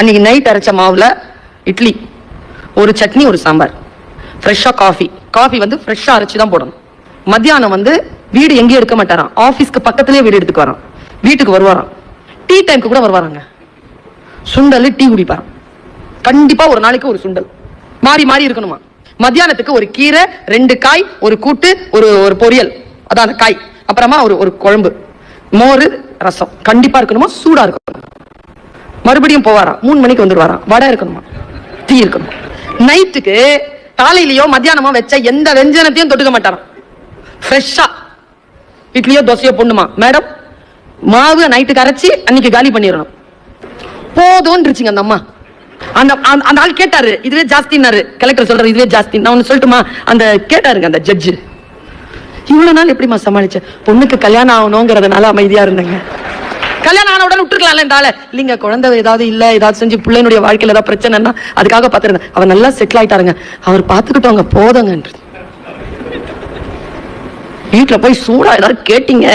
அன்னைக்கு நைட் அரைச்ச மாவில் இட்லி ஒரு சட்னி ஒரு சாம்பார். ஃப்ரெஷ்ஷாக காஃபி காஃபி வந்து ஃப்ரெஷ்ஷாக அரைச்சு தான் போடணும். மத்தியானம் வந்து வீடு எங்கேயும் இருக்க மாட்டாராம். ஆஃபீஸ்க்கு பக்கத்துலேயே வீடு எடுத்துக்கு வரான். வீட்டுக்கு வருவாராம். டீ டைம்க்கு கூட வருவாராங்க. சுண்டல் டீ குடிப்பாராம். கண்டிப்பா ஒரு நாளைக்கு ஒரு சுண்டல். மாறி மாறி இருக்கணுமா? மத்தியானத்துக்கு ஒரு கீரை ரெண்டு காய் ஒரு கூட்டு ஒரு ஒரு பொரியல். அதான் அந்த காய். அப்புறமா ஒரு ஒரு குழம்பு. மோர் ரசம். கண்டிப்பாக இருக்கணுமா? சூடாக இருக்கணும்? மறுபடியும் போவாராம். மூணு மணிக்கு வந்துடுவாராம் வடை இருக்கணுமா? டீ இருக்கணும்? நைட்டுக்கு காலையிலயோ மத்தியானமோ வச்ச எந்த வெஞ்சனத்தையும் தொட்டுக்க மாட்டாராம். ஃப்ரெஷ்ஷா இட்லியோ தோசையோ பொண்ணுமா மேடம் மாவு நைட்டுக்கு அரைச்சி அன்னைக்கு காலி பண்ணிடணும். போதும்ன்றுச்சுங்க அந்த அம்மா. அந்த அந்த- ஆள் கேட்டாரு. இதுவே ஜாஸ்தின்னாரு. கலெக்டர் சொல்றாரு இதுவே ஜாஸ்தி. நான் ஒன்று சொல்லட்டுமா? அந்த கேட்டாருங்க அந்த ஜட்ஜு இவ்வளோ நாள் எப்படிம்மா சமாளிச்சேன் பொண்ணுக்கு கல்யாணம் ஆகணுங்கிறதுனால அமைதியா இருந்தேங்க. கல்யாணம் ஆன உடனே விட்டுருக்கலாம்ல இந்த ஆளை. இல்லைங்க குழந்தை ஏதாவது இல்ல ஏதாவது செஞ்சு பிள்ளைனுடைய வாழ்க்கையில ஏதாவது பிரச்சனைன்னா அதுக்காக பாத்துருந்தேன் அவர் நல்லா செட்டில் ஆயிட்டாருங்க. அவர் பாத்துக்கிட்டவங்க போதங்கன்றது. வீட்டுல போய் சூடா ஏதாவது கேட்டீங்க.